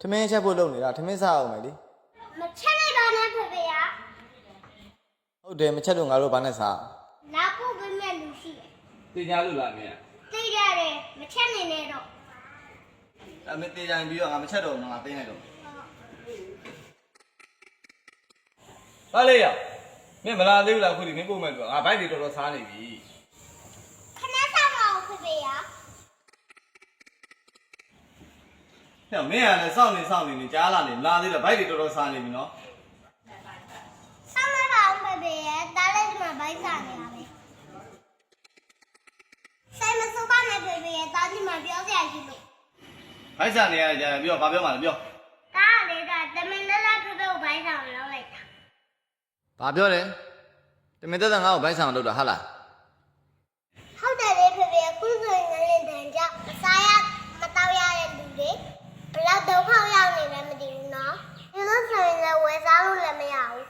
ထမင်းချက်ဖို့လုပ်နေတာထမင်းစားအောင်မယ်လေမချက်လိုက်ပါနဲ့ဖေဖေရဟုတ်တယ်မချက်လို့ငါတို့ဘာနဲ့စားလာဖို့ပြမဲ့လူရှိတယ်တင်ကြလို့လားမင်းသိကြတယ်မချက်နေနဲ့တော့အမေတေးကြရင်ပြီးတော့ငါမချက်တော့ဘူးငါသိနေတော့ဘာလဲရမင်းမလာသေးဘူးလားခုဒီမင်းပို့မဲ့တော့ငါဘိုက်တွေတော်တော်စားနေပြီခဏဆောင်ပါဦးဖေဖေရ ဟဲ့မင်းကလည်းစောင့်နေစောင့်နေနေကြားလာနေလာသေးတယ်ဘိုက်တွေတော်တော်စားနေပြီနော်ဆောင်မပါဦးဖေဖေရတားလိုက်ဒီမှာဘိုက်စားနေရပဲဆိုင်မစိုးပါနဲ့ဖေဖေရတားဒီမှာပြောစရာရှိလို့ဘိုက်စားနေရကြတယ်ပြောဘာပြောမှလဲပြောတားလေကတမင်လက်လက်ဖေဖေကိုဘိုက်ဆောင်လောက်လိုက်တာဘာပြောလဲတမင်သက်သက်ငါ့ကိုဘိုက်ဆောင်လုပ်တာဟာလား ဟုတ်တယ်လေဖေဖေခုဆိုရင်ငလင်တန်ကြမစားရမတော့ရတဲ့လူတွေဘလောက်ဒုက္ခရောက်နေလဲမသိဘူးနော်ဒီလိုဆိုရင်လည်းဝယ်စားလို့လည်းမရဘူး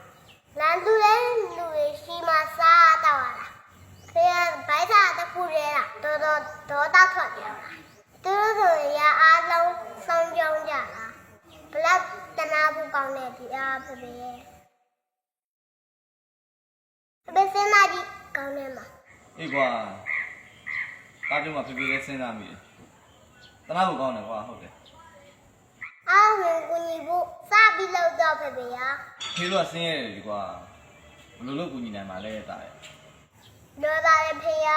လမ်းသူလည်းလူတွေရှိမှစားတော့ရတာဖေကဘိုက်စားတစ်ခုတည်းကတော်တော်ဒေါသထွက်ကြတာသူတို့ဆိုရင်ရအားလုံးဆုံးကြုံကြတာဘလောက်တနာဖို့ကောင်းတဲ့ဒီအားဖေဖေရဲ့ဖေဖေစင်လာကြီးကောင်းနေမှာအေးကွာဒါကြောင့်မှပြပြလေးစဉ်းစားမိတယ်တနာဖို့ကောင်းတယ်ကွာဟုတ်တယ် အားဝင်ကူညီဖို့စပြီးလောက်တော့ဖေဖေရခေလို့ကဆင်းရဲတယ်ဒီကွာဘယ်လိုလုပ်ကူညီနိုင်မှာလဲတာရဲ့လောတာရဲ့ဖေရ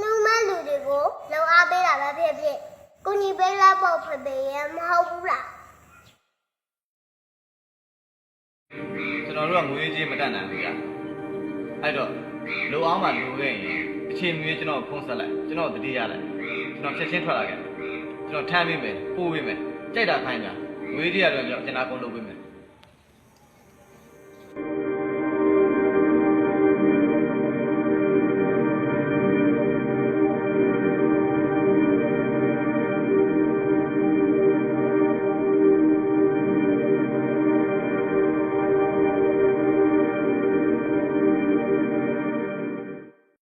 နှုံးမလူတွေကိုလုံအားပေးတာပဲဖြစ်ဖြစ်ကူညီပေးလိုက်ဖို့ဖေဖေရမဟုတ်ဘူးလားကျွန်တော်တို့ကငွေကြေးမတတ်နိုင်ဘူးကြာအဲ့တော့လိုအောင်မှလိုခဲ့ရင်အချိန်မီကျွန်တော်ဖုန်းဆက်လိုက်ကျွန်တော်တတိရလိုက်ကျွန်တော်ချက်ချင်းထွက်လာခဲ့ကျွန်တော်ထမ်းပေးမယ်ပို့ပေးမယ် ကြိုက်တာခိုင်းတာငွေကြေးရတော့ကျွန်တော်အကုန်လုပ်ပေးမယ်